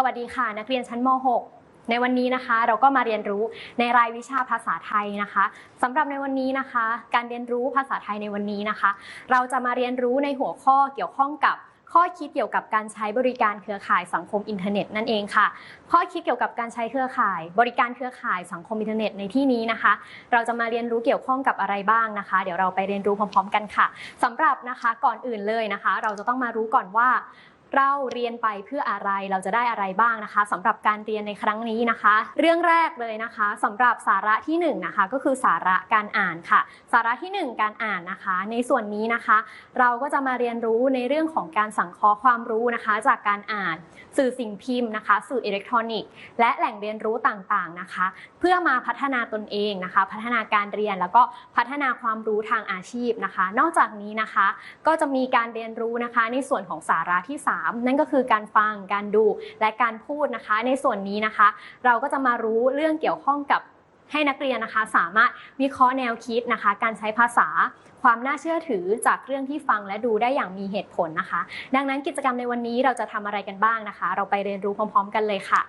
สวัสดีค่ะ นักเรียนชั้นม .6 ในวันนี้นะคะ เราก็มาเรียนรู้ในรายวิชาภาษาไทยนะคะสำหรับในวันนี้นะคะ การเรียนรู้ภาษาไทยในวันนี้นะคะ เราจะมาเรียนรู้ในหัวข้อเกี่ยวข้องกับข้อคิดเกี่ยวกับการใช้บริการเครือข่ายสังคมอินเทอร์เน็ตนั่นเองค่ะ ข้อคิดเกี่ยวกับการใช้เครือข่าย บริการเครือข่ายสังคมอินเทอร์เน็ตในที่นี้นะคะ เราจะมาเรียนรู้เกี่ยวข้องกับอะไรบ้างนะคะ เดี๋ยวเราไปเรียนรู้พร้อม ๆ กันค่ะสำหรับนะคะก่อนอื่นเลยนะคะ เราจะต้องมารู้ก่อนว่า เราเรียนไปเพื่ออะไรเราจะได้อะไรบ้างนะคะสำหรับการเรียนในครั้งนี้นะคะ เรื่องแรกเลยนะคะสำหรับสาระที่1นงนะคะก็คือสาระการอ่านค่ะ สาระที่ 1 การอ่านนะคะ ในส่วนนี้นะคะ เราก็จะมาเรียนรู้ในเรื่องของการสังเคราะห์ความรู้นะคะ จากการอ่าน สื่อสิ่งพิมพ์นะคะ สื่ออิเล็กทรอนิกส์และแหล่งเรียนรู้ต่างๆนะคะ เพื่อมาพัฒนาตนเองนะคะ พัฒนาการเรียนแล้วก็พัฒนาความรู้ทางอาชีพนะคะ นอกจากนี้นะคะ ก็จะมีการเรียนรู้นะคะ ในส่วนของสาระที่3นั่นก็คือการฟังการดูและการพูดนะคะ ในส่วนนี้นะคะ เราก็จะมารู้เรื่องเกี่ยวข้องกับให้นักเรียนนะคะสามารถวิเคราะห์แนวคิดนะคะ การใช้ภาษา ความน่าเชื่อถือจากเรื่องที่ฟังและดูได้อย่างมีเหตุผลนะคะ ดังนั้นกิจกรรมในวันนี้เราจะทำอะไรกันบ้างนะคะ เราไปเรียนรู้พร้อม ๆ กันเลยค่ะ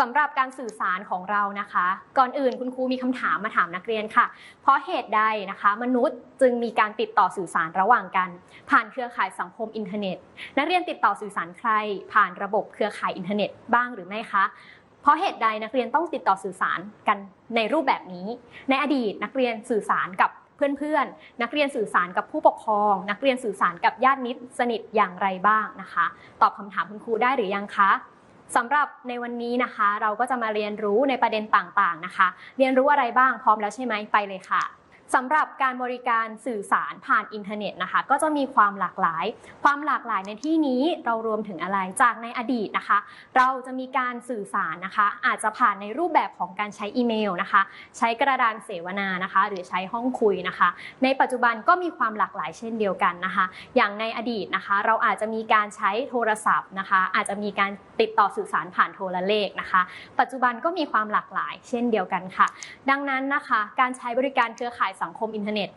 สำหรับการสื่อสารของเรานะคะ ก่อนอื่นคุณครูมีคำถามมาถามนักเรียนค่ะ เพราะเหตุใดนะคะ มนุษย์จึงมีการติดต่อสื่อสารระหว่างกัน ผ่านเครือข่ายสังคมอินเทอร์เน็ต นักเรียนติดต่อสื่อสารใคร ผ่านระบบเครือข่ายอินเทอร์เน็ตบ้างหรือไม่คะเพราะเหตุใดนักเรียนต้องติดต่อสื่อสารกันในรูปแบบนี้ ในอดีตนักเรียนสื่อสารกับ เพื่อนๆ นักเรียนสื่อสารกับผู้ปกครอง นักเรียนสื่อสารกับญาติมิตรสนิทอย่างไรบ้างนะคะ ตอบคำถามคุณครูได้หรือยังคะสำหรับในวันนี้นะคะ เราก็จะมาเรียนรู้ในประเด็นต่างๆนะคะ เรียนรู้อะไรบ้างพร้อมแล้วใช่ไหมไปเลยค่ะ สำหรับการบริการสื่อสารผ่านอินเทอร์เน็ตนะคะ ก็จะมีความหลากหลาย ความหลากหลายในที่นี้เรารวมถึงอะไรจากในอดีตนะคะ เราจะมีการสื่อสารนะคะ อาจจะผ่านในรูปแบบของการใช้อีเมลนะคะ ใช้กระดานเสวนานะคะ หรือใช้ห้องคุยนะคะ ในปัจจุบันก็มีความหลากหลายเช่นเดียวกันนะคะ อย่างในอดีตนะคะ เราอาจจะมีการใช้โทรศัพท์นะคะ อาจจะมีการติดต่อสื่อสารผ่านโทรเลขนะคะ ปัจจุบันก็มีความหลากหลาย เช่นเดียวกันค่ะ ดังนั้นนะคะ การใช้บริการเครือข่ายสังคมอินเทอร์เน็ต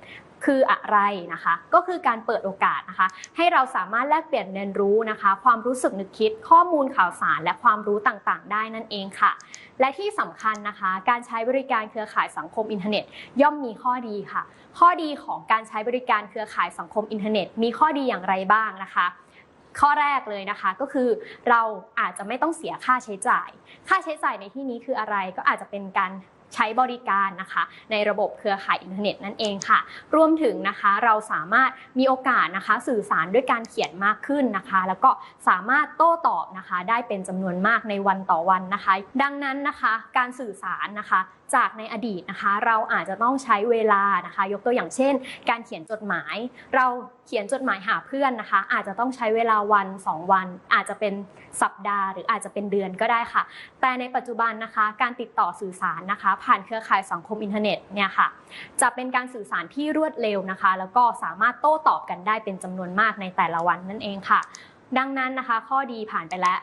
คืออะไรนะคะ ก็คือการเปิดโอกาสนะคะ ให้เราสามารถแลกเปลี่ยนเรียนรู้นะคะ ความรู้สึกนึกคิดข้อมูลข่าวสารและความรู้ต่างๆ ได้นั่นเองค่ะ และที่สำคัญนะคะ การใช้บริการเครือข่ายสังคมอินเทอร์เน็ต ย่อมมีข้อดีค่ะ ข้อดีของการใช้บริการเครือข่ายสังคมอินเทอร์เน็ต มีข้อดีอย่างไรบ้างนะคะข้อแรกเลยนะคะก็คือเราอาจจะไม่ต้องเสียค่าใช้จ่าย ค่าใช้จ่ายในที่นี้คืออะไรก็อาจจะเป็นการ ใช้บริการนะคะ ในระบบเครือข่ายอินเทอร์เน็ตนั่นเองค่ะ รวมถึงนะคะเราสามารถมีโอกาสนะคะสื่อสารด้วยการเขียนมากขึ้นนะคะ แล้วก็สามารถโต้ตอบนะคะ ได้เป็นจำนวนมากในวันต่อวันนะคะ ดังนั้นนะคะ การสื่อสารนะคะ จากในอดีตนะคะ เราอาจจะต้องใช้เวลานะคะ ยกตัวอย่างเช่น การเขียนจดหมาย เราเขียนจดหมายหาเพื่อนนะคะ อาจจะต้องใช้เวลาวัน 2 วัน อาจจะเป็นสัปดาห์ หรืออาจจะเป็นเดือนก็ได้ค่ะ แต่ในปัจจุบันนะคะ การติดต่อสื่อสารนะคะ ผ่านเครือข่ายสังคมอินเทอร์เน็ตเนี่ยค่ะจะเป็นการสื่อสารที่รวดเร็วนะคะ แล้วก็สามารถโต้ตอบกันได้เป็นจำนวนมากในแต่ละวันนั่นเองค่ะ ดังนั้นนะคะ ข้อดีผ่านไปแล้ว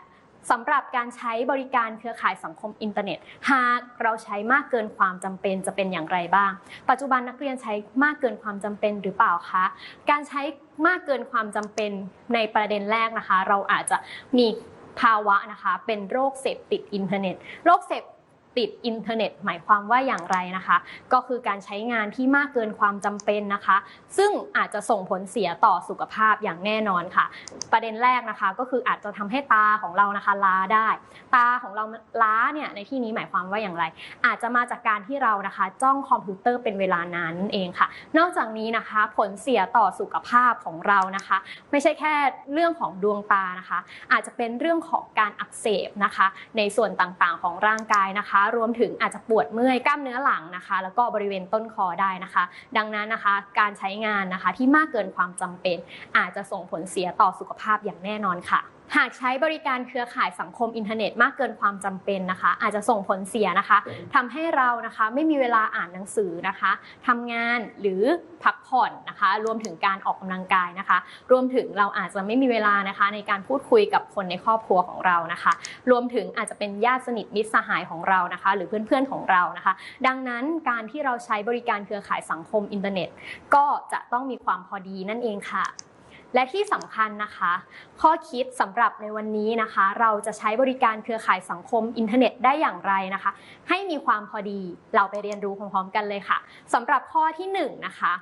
สำหรับการใช้บริการเครือข่ายสังคมอินเทอร์เน็ต หากเราใช้มากเกินความจำเป็นจะเป็นอย่างไรบ้าง ปัจจุบันนักเรียนใช้มากเกินความจำเป็นหรือเปล่าคะ การใช้มากเกินความจำเป็นในประเด็นแรกนะคะ เราอาจจะมีภาวะนะคะเป็นโรคเสพติดอินเทอร์เน็ต โรคเสพ ติดอินเทอร์เน็ต หมายความว่าอย่างไรนะคะ ก็คือการใช้งานที่มากเกินความจำเป็นนะคะ ซึ่งอาจจะส่งผลเสียต่อสุขภาพอย่างแน่นอนค่ะ ประเด็นแรกนะคะก็คืออาจจะทำให้ตาของเรานะคะล้าได้ ตาของเราล้าเนี่ยในที่นี้หมายความว่าอย่างไร อาจจะมาจากการที่เรานะคะ จ้องคอมพิวเตอร์เป็นเวลานานนั่นเองค่ะ นอกจากนี้นะคะ ผลเสียต่อสุขภาพของเรานะคะ ไม่ใช่แค่เรื่องของดวงตานะคะ อาจจะเป็นเรื่องของการอักเสบนะคะ ในส่วนต่างๆ ของร่างกายนะคะรวมถึงอาจจะปวดเมื่อยกล้ามเนื้อหลังนะคะ แล้วก็บริเวณต้นคอได้นะคะ ดังนั้นนะคะการใช้งานนะคะที่มากเกินความจำเป็น อาจจะส่งผลเสียต่อสุขภาพอย่างแน่นอนค่ะ หากใช้บริการเครือข่ายสังคมอินเทอร์เน็ตมากเกินความจำเป็นนะคะ อาจจะส่งผลเสียนะคะทำให้เรานะคะไม่มีเวลาอ่านหนังสือนะคะทำงานหรือพักผ่อนนะคะ รวมถึงการออกกำลังกายนะคะ รวมถึงเราอาจจะไม่มีเวลานะคะ ในการพูดคุยกับคนในครอบครัวของเรานะคะ รวมถึงอาจจะเป็นญาติสนิทมิตรสหายของเรานะคะ หรือเพื่อนๆของเรานะคะ ดังนั้นการที่เราใช้บริการเครือข่ายสังคมอินเทอร์เน็ต ก็จะต้องมีความพอดีนั่นเองค่ะ และที่สำคัญนะคะ ข้อคิดสำหรับในวันนี้นะคะ เราจะใช้บริการเครือข่ายสังคมอินเทอร์เน็ตได้อย่างไรนะคะ ให้มีความพอดีเราไปเรียนรู้พร้อมๆกันเลยค่ะสำหรับข้อที่หนึ่งนะคะ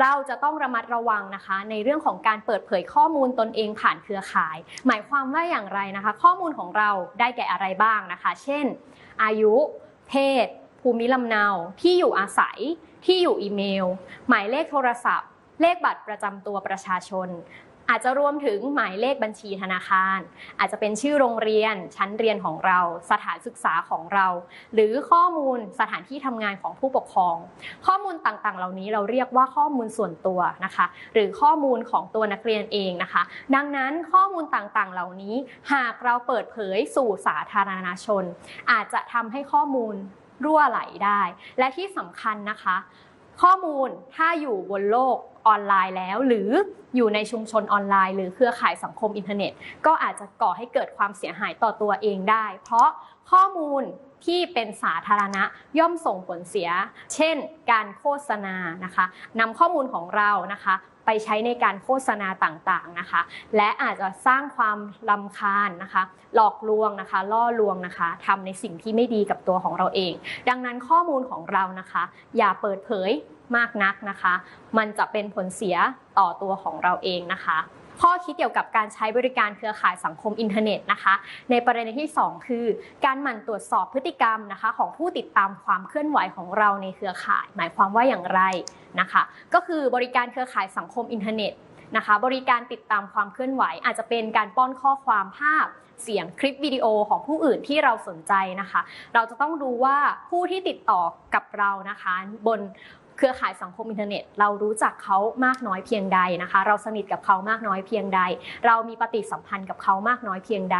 เราจะต้องระมัดระวังนะคะ ในเรื่องของการเปิดเผยข้อมูลตนเองผ่านเครือข่าย หมายความว่าอย่างไรนะคะ ข้อมูลของเราได้แก่อะไรบ้างนะคะ เช่น อายุ เพศ ภูมิลำเนา ที่อยู่อาศัย ที่อยู่อีเมล หมายเลขโทรศัพท์ เลขบัตรประจำตัวประชาชน อาจจะรวมถึงหมายเลขบัญชีธนาคาร อาจจะเป็นชื่อโรงเรียน ชั้นเรียนของเรา สถานศึกษาของเรา หรือข้อมูลสถานที่ทำงานของผู้ปกครอง ข้อมูลต่างๆ เหล่านี้เราเรียกว่าข้อมูลส่วนตัวนะคะ หรือข้อมูลของตัวนักเรียนเองนะคะ ดังนั้นข้อมูลต่างๆ เหล่านี้ หากเราเปิดเผยสู่สาธารณชน อาจจะทำให้ข้อมูลรั่วไหลได้ และที่สำคัญนะคะ ข้อมูลถ้าอยู่บนโลกออนไลน์แล้ว หรืออยู่ในชุมชนออนไลน์ หรือเครือข่ายสังคมอินเทอร์เน็ต ก็อาจจะก่อให้เกิดความเสียหายต่อตัวเองได้ เพราะข้อมูลที่เป็นสาธารณะย่อมส่งผลเสีย เช่น การโฆษณานะคะนำข้อมูลของเรานะคะ ไปใช้ในการโฆษณาต่างๆนะคะ และอาจจะสร้างความลำคาญนะคะ หลอกลวงนะคะ ล่อลวงนะคะทำในสิ่งที่ไม่ดีกับตัวของเราเอง ดังนั้นข้อมูลของเรานะคะ อย่าเปิดเผยมากนักนะคะ มันจะเป็นผลเสียต่อตัวของเราเองนะคะ ข้อคิดเกี่ยวกับการใช้บริการเครือข่ายสังคมอินเทอร์เน็ตนะคะ ในประเด็นที่ 2 คือ การหมั่นตรวจสอบพฤติกรรมนะคะ ของผู้ติดตามความเคลื่อนไหวของเราในเครือข่าย หมายความว่าอย่างไรนะคะ ก็คือบริการเครือข่ายสังคมอินเทอร์เน็ตนะคะ บริการติดตามความเคลื่อนไหว อาจจะเป็นการป้อนข้อความภาพเสียงคลิปวิดีโอของผู้อื่นที่เราสนใจนะคะ เราจะต้องดูว่าผู้ที่ติดต่อกับเรานะคะ บน เครือข่ายสังคมอินเทอร์เน็ต เรารู้จักเขามากน้อยเพียงใดนะคะ เราสนิทกับเขามากน้อยเพียงใด เรามีปฏิสัมพันธ์กับเขามากน้อยเพียงใด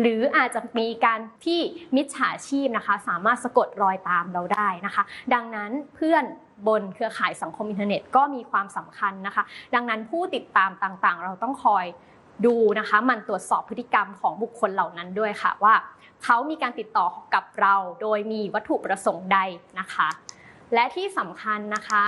หรืออาจจะมีการที่มิจฉาชีพนะคะ สามารถสะกดรอยตามเราได้นะคะ ดังนั้นเพื่อนบนเครือข่ายสังคมอินเทอร์เน็ตก็มีความสำคัญนะคะ ดังนั้นผู้ติดตามต่างๆ เราต้องคอยดูนะคะมันตรวจสอบพฤติกรรมของบุคคลเหล่านั้นด้วยค่ะว่า เขามีการติดต่อกับเราโดยมีวัตถุประสงค์ใดนะคะ และที่สำคัญนะคะ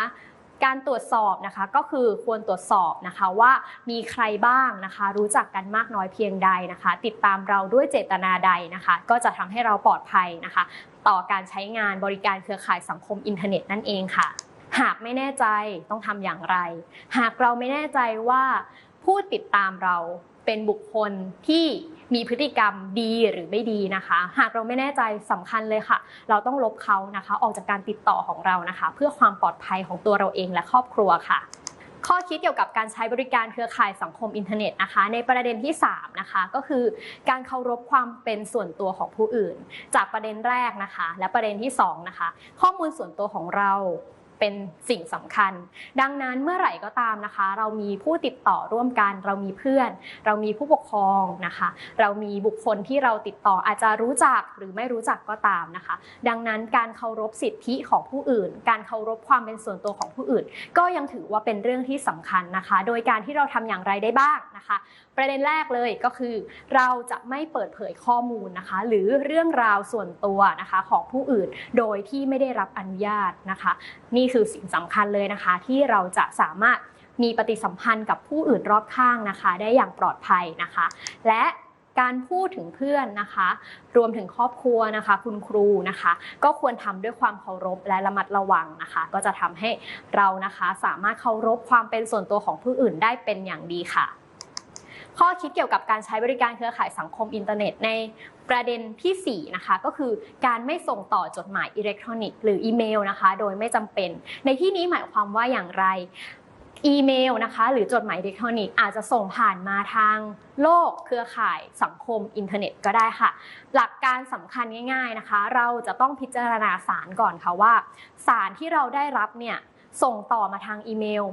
การตรวจสอบนะคะก็คือควรตรวจสอบนะคะว่ามีใครบ้างนะคะ รู้จักกันมากน้อยเพียงใดนะคะ ติดตามเราด้วยเจตนาใดนะคะ ก็จะทำให้เราปลอดภัยนะคะ ต่อการใช้งานบริการเครือข่ายสังคมอินเทอร์เน็ตนั่นเองค่ะ หากไม่แน่ใจต้องทำอย่างไร หากเราไม่แน่ใจว่าผู้ติดตามเราเป็นบุคคลที่ มีพฤติกรรมดีหรือไม่ดีนะคะ หากเราไม่แน่ใจสำคัญเลยค่ะ เราต้องลบเขานะคะ ออกจากการติดต่อของเรานะคะ เพื่อความปลอดภัยของตัวเราเองและครอบครัวค่ะข้อคิดเกี่ยวกับการใช้บริการเครือข่ายสังคมอินเทอร์เน็ตนะคะ ในประเด็นที่ 3 นะคะ ก็คือการเคารพความเป็นส่วนตัวของผู้อื่น จากประเด็นแรกนะคะ และประเด็นที่ 2 นะคะ ข้อมูลส่วนตัวของเรา เป็นสิ่งสำคัญ ดังนั้นเมื่อไหร่ก็ตามนะคะ เรามีผู้ติดต่อร่วมกัน เรามีเพื่อน เรามีผู้ปกครองนะคะ เรามีบุคคลที่เราติดต่ออาจจะรู้จักหรือไม่รู้จักก็ตามนะคะ ดังนั้นการเคารพสิทธิของผู้อื่น การเคารพความเป็นส่วนตัวของผู้อื่น ก็ยังถือว่าเป็นเรื่องที่สำคัญนะคะ โดยการที่เราทำอย่างไรได้บ้างนะคะ ประเด็นแรกเลยก็คือ เราจะไม่เปิดเผยข้อมูลนะคะ หรือเรื่องราวส่วนตัวนะคะของผู้อื่น โดยที่ไม่ได้รับอนุญาตนะคะนี่คือสิ่งสำคัญเลยนะคะ ที่เราจะสามารถมีปฏิสัมพันธ์กับผู้อื่นรอบข้างนะคะ ได้อย่างปลอดภัยนะคะ และการพูดถึงเพื่อนนะคะ รวมถึงครอบครัวนะคะ คุณครูนะคะ ก็ควรทำด้วยความเคารพและระมัดระวังนะคะ ก็จะทำให้เรานะคะสามารถเคารพความเป็นส่วนตัวของผู้อื่นได้เป็นอย่างดีค่ะ ข้อคิดเกี่ยวกับการใช้บริการเครือข่ายสังคมอินเทอร์เน็ตในประเด็นทีสี่4 นะคะก็คือการไม่ส่งต่อจดหมายอิเล็กทรอนิกส์หรืออีเมลนะคะโดยไม่จำเป็น ในที่นี้หมายความว่าอย่างไรอีเมลนะคะหรือจดหมายอิเล็กทรอนิกส์อาจจะส่งผ่านมาทางโลกเครือข่ายสังคมอินเทอร์เน็ตก็ได้ค่ะ หลักการสำคัญง่ายๆนะคะ เราจะต้องพิจารณาสารก่อนค่ะว่า สารที่เราได้รับเนี่ยส่งต่อมาทางอีเมล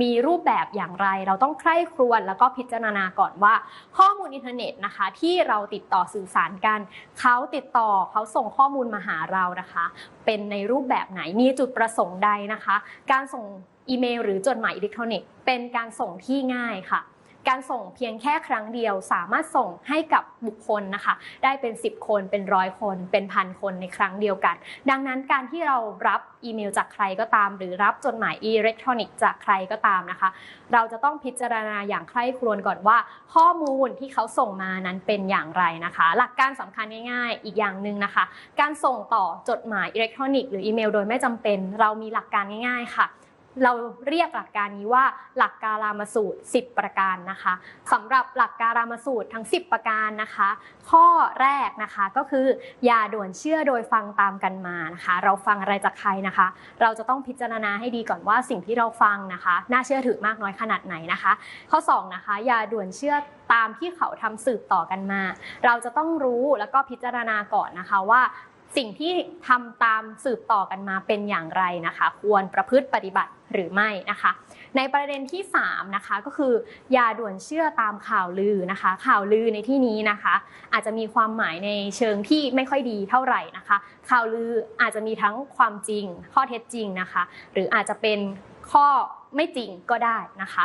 มีรูปแบบอย่างไร เราต้องใคร่ครวญแล้วก็พิจารณาก่อนว่า ข้อมูลอินเทอร์เน็ตนะคะ ที่เราติดต่อสื่อสารกัน เขาติดต่อเขาส่งข้อมูลมาหาเรานะคะ เป็นในรูปแบบไหนมีจุดประสงค์ใดนะคะ การส่งอีเมลหรือจดหมายอิเล็กทรอนิกส์เป็นการส่งที่ง่ายค่ะ การส่งเพียงแค่ครั้งเดียว สามารถส่งให้กับบุคคลนะคะ ได้เป็น 10 คนเป็นร้อยคน เป็นพันคนในครั้งเดียวกัน ดังนั้นการที่เรารับอีเมลจากใครก็ตาม หรือรับจดหมายอิเล็กทรอนิกส์จากใครก็ตามนะคะ เราจะต้องพิจารณาอย่างใคร่ครวญก่อนว่า ข้อมูลที่เขาส่งมานั้นเป็นอย่างไรนะคะ หลักการสำคัญง่าย ๆ อีกอย่างหนึ่งนะคะ การส่งต่อจดหมายอิเล็กทรอนิกส์หรืออีเมลโดยไม่จำเป็น เรามีหลักการง่าย ๆ ค่ะ เราเรียกหลักการนี้ว่าหลักการามสูตร 10 ประการนะคะสำหรับหลักการามสูตรทั้ง 10 ประการนะคะ ข้อแรกนะคะก็คือ อย่าด่วนเชื่อโดยฟังตามกันมานะคะ เราฟังอะไรจากใครนะคะ เราจะต้องพิจารณาให้ดีก่อนว่าสิ่งที่เราฟังนะคะ น่าเชื่อถือมากน้อยขนาดไหนนะคะ ข้อ 2 นะคะ อย่าด่วนเชื่อตามที่เขาทำสืบต่อกันมา เราจะต้องรู้แล้วก็พิจารณาก่อนนะคะว่าสิ่งที่ทำตามสืบต่อกันมาเป็นอย่างไรนะคะ ควรประพฤติปฏิบัติ หรือไม่นะคะ ในประเด็นที่3นะคะก็คือ อย่าด่วนเชื่อตามข่าวลือนะคะ ข่าวลือในที่นี้นะคะ อาจจะมีความหมายในเชิงที่ไม่ค่อยดีเท่าไหร่นะคะ ข่าวลืออาจจะมีทั้งความจริง ข้อเท็จจริงนะคะ หรืออาจจะเป็นข้อไม่จริงก็ได้นะคะ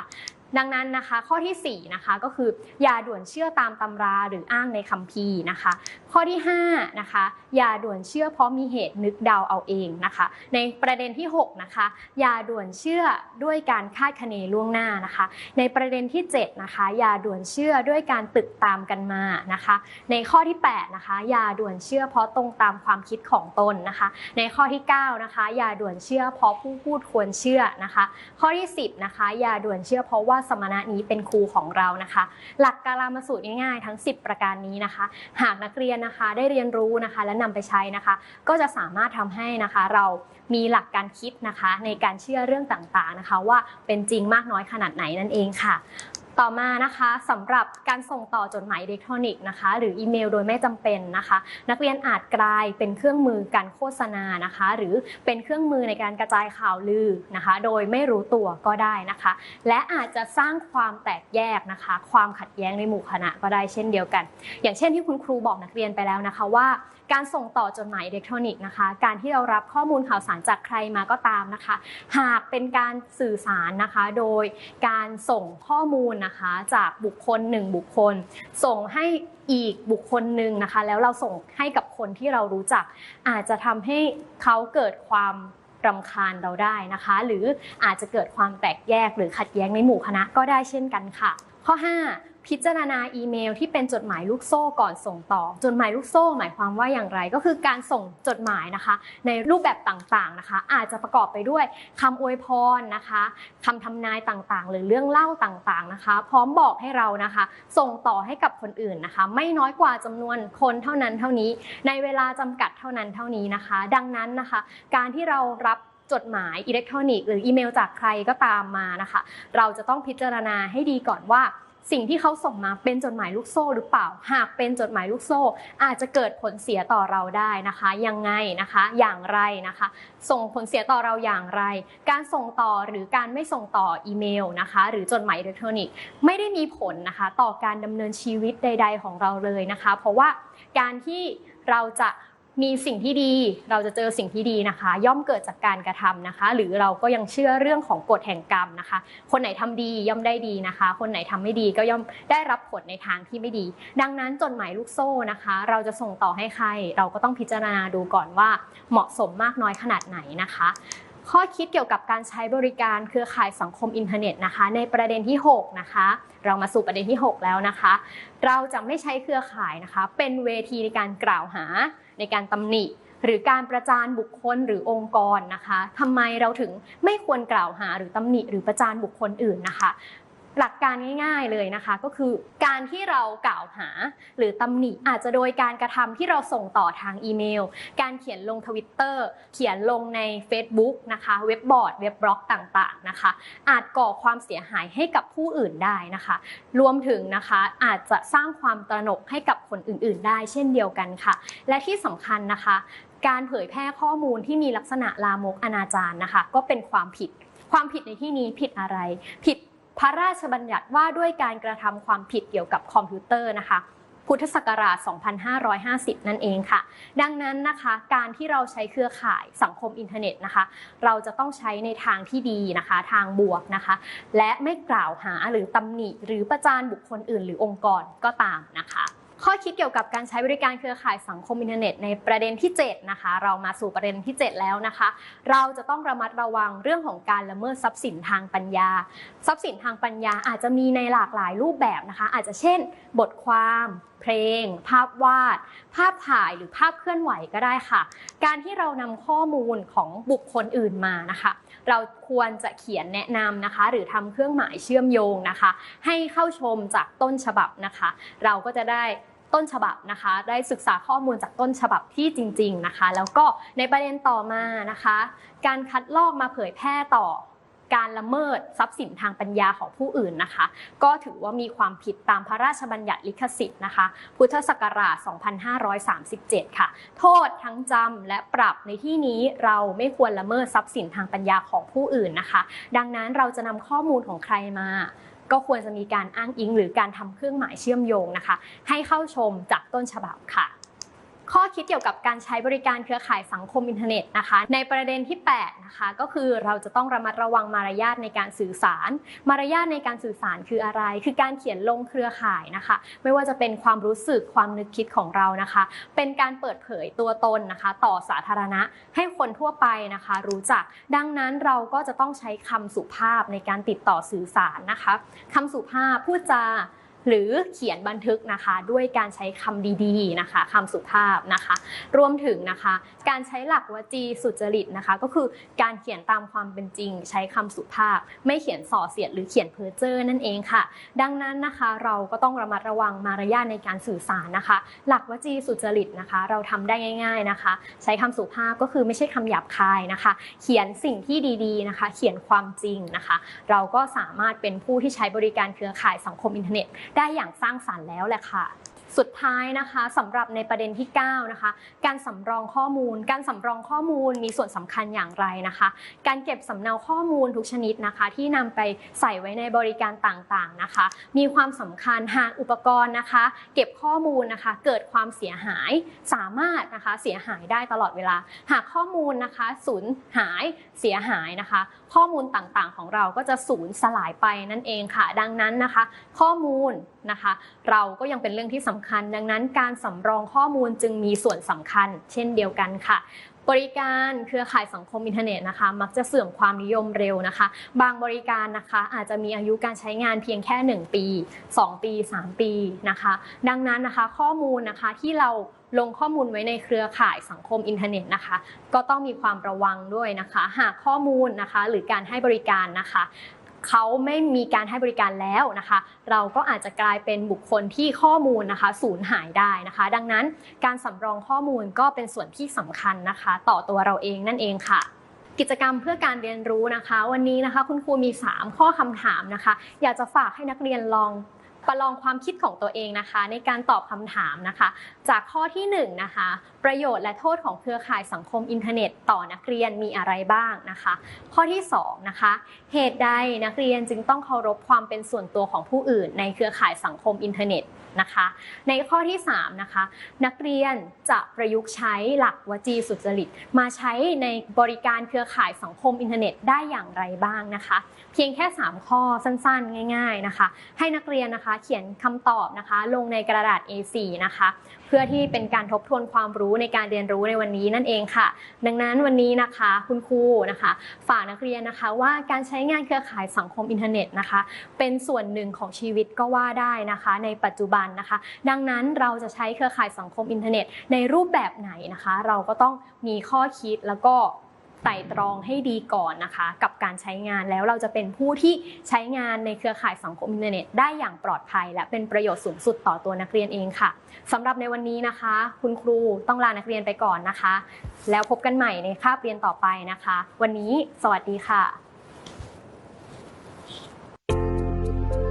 ดังนั้นนะคะข้อที่4นะคะก็คืออย่าด่วนเชื่อตามตำราหรืออ้างในคัมภีร์นะคะ ข้อที่5นะคะอย่าด่วนเชื่อเพราะมีเหตุนึกเดาเอาเองนะคะ ในประเด็นที่6นะคะอย่าด่วนเชื่อด้วยการคาดคะเนล่วงหน้านะคะ ในประเด็นที่7นะคะอย่าด่วนเชื่อด้วยการตึกตามกันมานะคะ ในข้อที่8นะคะอย่าด่วนเชื่อเพราะตรงตามความคิดของตนนะคะ ในข้อที่9นะคะอย่าด่วนเชื่อเพราะผู้พูดควรเชื่อนะคะ ข้อที่ 10นะคะอย่าด่วนเชื่อเพราะว่าสมณะนี้เป็นครูของเรานะคะ หลักการามาสูตรง่ายๆ ทั้ง 10 ประการนี้นะคะ หากนักเรียนนะคะได้เรียนรู้นะคะ และนำไปใช้นะคะ ก็จะสามารถทำให้นะคะเรามีหลักการคิดนะคะ ในการเชื่อเรื่องต่างๆนะคะ ว่าเป็นจริงมากน้อยขนาดไหนนั่นเองค่ะ ต่อมานะคะสำหรับการส่งต่อจดหมายอิเล็กทรอนิกส์นะคะหรืออีเมลโดยไม่จำเป็นนะคะ นักเรียนอาจกลายเป็นเครื่องมือการโฆษณานะคะ หรือเป็นเครื่องมือในการกระจายข่าวลือนะคะ โดยไม่รู้ตัวก็ได้นะคะ และอาจจะสร้างความแตกแยกนะคะ ความขัดแย้งในหมู่คณะก็ได้เช่นเดียวกัน อย่างเช่นที่คุณครูบอกนักเรียนไปแล้วนะคะว่า การส่งต่อจดหมายอิเล็กทรอนิกส์นะคะ การที่เรารับข้อมูลข่าวสารจากใครมาก็ตามนะคะ หากเป็นการสื่อสารนะคะ โดยการส่งข้อมูลนะคะจากบุคคลหนึ่งบุคคล ส่งให้อีกบุคคลหนึ่งนะคะ แล้วเราส่งให้กับคนที่เรารู้จัก อาจจะทำให้เขาเกิดความรำคาญเราได้นะคะ หรืออาจจะเกิดความแตกแยกหรือขัดแย้งในหมู่คณะก็ได้เช่นกันค่ะ ข้อ 5 พิจารณาอีเมลที่เป็นจดหมายลูกโซ่ก่อนส่งต่อ จดหมายลูกโซ่ หมายความว่าอย่างไร ก็คือการส่งจดหมายนะคะ ในรูปแบบต่างๆนะคะ อาจจะประกอบไปด้วยคำอวยพรนะคะคำทำนายต่างๆ หรือเรื่องเล่าต่างๆนะคะ พร้อมบอกให้เรานะคะ ส่งต่อให้กับคนอื่นนะคะ ไม่น้อยกว่าจำนวนคนเท่านั้นเท่านี้ ในเวลาจำกัดเท่านั้นเท่านี้นะคะ ดังนั้นนะคะ การที่เรารับจดหมายอิเล็กทรอนิกส์หรืออีเมลจากใครก็ตามมานะคะ เราจะต้องพิจารณาให้ดีก่อนว่า สิ่งที่เขาส่งมาเป็นจดหมายลูกโซ่หรือเปล่า หากเป็นจดหมายลูกโซ่ อาจจะเกิดผลเสียต่อเราได้นะคะ ยังไงนะคะ อย่างไรนะคะ ส่งผลเสียต่อเราอย่างไร การส่งต่อหรือการไม่ส่งต่ออีเมลนะคะ หรือจดหมายอิเล็กทรอนิกส์ไม่ได้มีผลนะคะ ต่อการดำเนินชีวิตใด ๆ ของเราเลยนะคะ เพราะว่าการที่เราจะ มีสิ่งที่ดีเราจะเจอสิ่งที่ดีนะคะ ย่อมเกิดจากการกระทำนะคะ หรือเราก็ยังเชื่อเรื่องของกฎแห่งกรรมนะคะ คนไหนทำดีย่อมได้ดีนะคะ คนไหนทำไม่ดีก็ย่อมได้รับผลในทางที่ไม่ดี ดังนั้นจดหมายลูกโซ่นะคะ เราจะส่งต่อให้ใคร เราก็ต้องพิจารณาดูก่อนว่าเหมาะสมมากน้อยขนาดไหนนะคะข้อคิดเกี่ยวกับการใช้บริการเครือข่ายสังคมอินเทอร์เน็ตนะคะ ในประเด็นที่ 6 นะคะ เรามาสู่ประเด็นที่ 6 แล้วนะคะ เราจะไม่ใช้เครือข่ายนะคะ เป็นเวทีในการกล่าวหา ในการตำหนิ หรือการประจานบุคคลหรือองค์กรนะคะทำไมเราถึงไม่ควรกล่าวหาหรือตำหนิหรือประจานบุคคลอื่นนะคะ หลักการง่ายๆเลยนะคะ ก็คือการที่เรากล่าวหา หรือตำหนิอาจจะโดยการกระทำที่เราส่งต่อทางอีเมล การเขียนลงทวิตเตอร์เขียนลงใน Facebook นะคะ เว็บบอร์ด เว็บบล็อกต่างๆนะคะ อาจก่อความเสียหายให้กับผู้อื่นได้นะคะ รวมถึงนะคะอาจจะสร้างความตระหนกให้กับคนอื่นๆ ได้เช่นเดียวกันค่ะ และที่สำคัญนะคะ การเผยแพร่ข้อมูลที่มีลักษณะลามกอนาจารนะคะ ก็เป็นความผิด ความผิดในที่นี้ผิดอะไร ผิด พระราชบัญญัติว่าด้วยการกระทำความผิดเกี่ยวกับคอมพิวเตอร์นะคะพพุทธศักราช 2550 นั่นเองค่ะ ดังนั้นนะคะ การที่เราใช้เครือข่ายสังคมอินเทอร์เน็ตนะคะ เราจะต้องใช้ในทางที่ดีนะคะ ทางบวกนะคะ และไม่กล่าวหาหรือตำหนิหรือประจานบุคคลอื่น หรือองค์กรก็ตามนะคะ ข้อคิดเกี่ยวกับการใช้บริการเครือข่ายสังคมอินเทอร์เน็ตในประเด็นที่ 7 นะคะ เรามาสู่ประเด็นที่ 7 แล้วนะคะ เราจะต้องระมัดระวังเรื่องของการละเมิดทรัพย์สินทางปัญญา ทรัพย์สินทางปัญญาอาจจะมีในหลากหลายรูปแบบนะคะ อาจจะเช่น บทความ เพลง ภาพวาด ภาพถ่ายหรือภาพเคลื่อนไหวก็ได้ค่ะ การที่เรานำข้อมูลของบุคคลอื่นมานะคะ เราควรจะเขียนแนะนำนะคะ หรือทำเครื่องหมายเชื่อมโยงนะคะ ให้เข้าชมจากต้นฉบับนะคะ เราก็จะได้ต้นฉบับนะคะ ได้ศึกษาข้อมูลจากต้นฉบับที่จริง ๆนะคะ แล้วก็ในประเด็นต่อมานะคะ การคัดลอกมาเผยแพร่ต่อ การละเมิดทรัพย์สินทางปัญญาของผู้อื่นนะคะ ก็ถือว่ามีความผิดตามพระราชบัญญัติลิขสิทธิ์นะคะ พุทธศักราช 2537 ค่ะ โทษทั้งจำและปรับในที่นี้เราไม่ควรละเมิดทรัพย์สินทางปัญญาของผู้อื่นนะคะ ดังนั้นเราจะนำข้อมูลของใครมาก็ควรจะมีการอ้างอิงหรือการทำเครื่องหมายเชื่อมโยงนะคะ ให้เข้าชมจากต้นฉบับค่ะ ข้อคิดเกี่ยวกับการใช้บริการเครือข่ายสังคมอินเทอร์เน็ตนะคะ ในประเด็นที่8นะคะก็คือเราจะต้องระมัดระวังมารยาทในการสื่อสาร มารยาทในการสื่อสารคืออะไร คือการเขียนลงเครือข่ายนะคะ ไม่ว่าจะเป็นความรู้สึกความนึกคิดของเรานะคะ เป็นการเปิดเผยตัวตนนะคะ ต่อสาธารณะให้คนทั่วไปนะคะ รู้จัก ดังนั้นเราก็จะต้องใช้คำสุภาพในการติดต่อสื่อสารนะคะคำสุภาพพูดจา หรือเขียนบันทึกนะคะ ด้วยการใช้คำดีๆนะคะคำสุภาพนะคะ รวมถึงนะคะ การใช้หลักวจีสุจริตนะคะ ก็คือการเขียนตามความเป็นจริง ใช้คำสุภาพ ไม่เขียนส่อเสียดหรือเขียนเพ้อเจ้อนั่นเองค่ะ ดังนั้นนะคะเราก็ต้องระมัดระวังมารยาทในการสื่อสารนะคะ หลักวจีสุจริตนะคะ เราทำได้ง่าย ๆนะคะ ใช้คำสุภาพก็คือไม่ใช่คำหยาบคายนะคะ เขียนสิ่งที่ดีๆนะคะ เขียนความจริงนะคะ เราก็สามารถเป็นผู้ที่ใช้บริการเครือข่ายสังคมอินเทอร์เน็ตได้อย่างสร้างสรรค์แล้วแหละค่ะสุดท้ายนะคะสำหรับในประเด็นที่9นะคะการสำรองข้อมูล การสำรองข้อมูลมีส่วนสำคัญอย่างไรนะคะ การเก็บสำเนาข้อมูลทุกชนิดนะคะ ที่นำไปใส่ไว้ในบริการต่างๆนะคะ มีความสำคัญหากอุปกรณ์นะคะ เก็บข้อมูลนะคะ เกิดความเสียหายสามารถนะคะเสียหายได้ตลอดเวลา หากข้อมูลนะคะสูญหายเสียหายนะคะข้อมูลต่างๆ ของเราก็จะสูญสลายไปนั่นเองค่ะ ดังนั้นนะคะ ข้อมูลนะคะ เราก็ยังเป็นเรื่องที่สำคัญ ดังนั้นการสำรองข้อมูลจึงมีส่วนสำคัญ เช่นเดียวกันค่ะ บริการเครือข่ายสังคมอินเทอร์เน็ตนะคะ มักจะเสื่อมความนิยมเร็วนะคะ บางบริการนะคะอาจจะมีอายุการใช้งานเพียงแค่ 1 ปี 2 ปี 3 ปีนะคะ ดังนั้นนะคะข้อมูลนะคะที่เราลงข้อมูลไว้ในเครือข่ายสังคมอินเทอร์เน็ตนะคะ ก็ต้องมีความระวังด้วยนะคะ หากข้อมูลนะคะ หรือการให้บริการนะคะ เขาไม่มีการให้บริการแล้วนะคะ เราก็อาจจะกลายเป็นบุคคลที่ข้อมูลนะคะสูญหายได้นะคะ ดังนั้นการสำรองข้อมูลก็เป็นส่วนที่สำคัญนะคะ ต่อตัวเราเองนั่นเองค่ะกิจกรรมเพื่อการเรียนรู้นะคะ วันนี้นะคะ คุณครูมี 3 ข้อคำถามนะคะ อยากจะฝากให้นักเรียนลอง ประลองความคิดของตัวเองนะคะ ในการตอบคำถามนะคะ จากข้อที่1นงนะคะ ประโยชน์และโทษของเครือข่ายสังคมอินเทอร์เน็ต ต่อนักเรียนมีอะไรบ้างนะคะ ข้อที่2นะคะ เหตุใดนักเรียนจึงต้องเคารพความเป็นส่วนตัวของผู้อื่น ในเครือข่ายสังคมอินเทอร์เน็ต นะคะ ในข้อที่ 3 นะคะ นักเรียนจะประยุกต์ใช้หลักวจีสุจริต มาใช้ในบริการเครือข่ายสังคมอินเทอร์เน็ตได้อย่างไรบ้างนะคะ เพียงแค่ 3 ข้อสั้นๆ ง่าย ๆนะคะ ให้นักเรียนนะคะเขียนคำตอบนะคะ ลงในกระดาษ A4 นะคะ เพื่อที่เป็นการทบทวนความรู้ในการเรียนรู้ในวันนี้นั่นเองค่ะ ดังนั้นวันนี้นะคะคุณครูนะคะฝากนักเรียนนะคะว่าการใช้งานเครือข่ายสังคมอินเทอร์เน็ตนะคะ เป็นส่วนหนึ่งของชีวิตก็ว่าได้นะคะ ในปัจจุบันนะคะ ดังนั้นเราจะใช้เครือข่ายสังคมอินเทอร์เน็ต ในรูปแบบไหนนะคะ เราก็ต้องมีข้อคิดแล้วก็ไต่ตรองให้ดีก่อนนะคะ กับการใช้งานแล้วเราจะเป็นผู้ที่ใช้งานในเครือข่ายสังคมอินเทอร์เน็ตได้อย่างปลอดภัย และเป็นประโยชน์สูงสุดต่อตัวนักเรียนเองค่ะสำหรับในวันนี้นะคะ คุณครูต้องลานักเรียนไปก่อนนะคะ แล้วพบกันใหม่ในคาบเรียนต่อไปนะคะ วันนี้สวัสดีค่ะ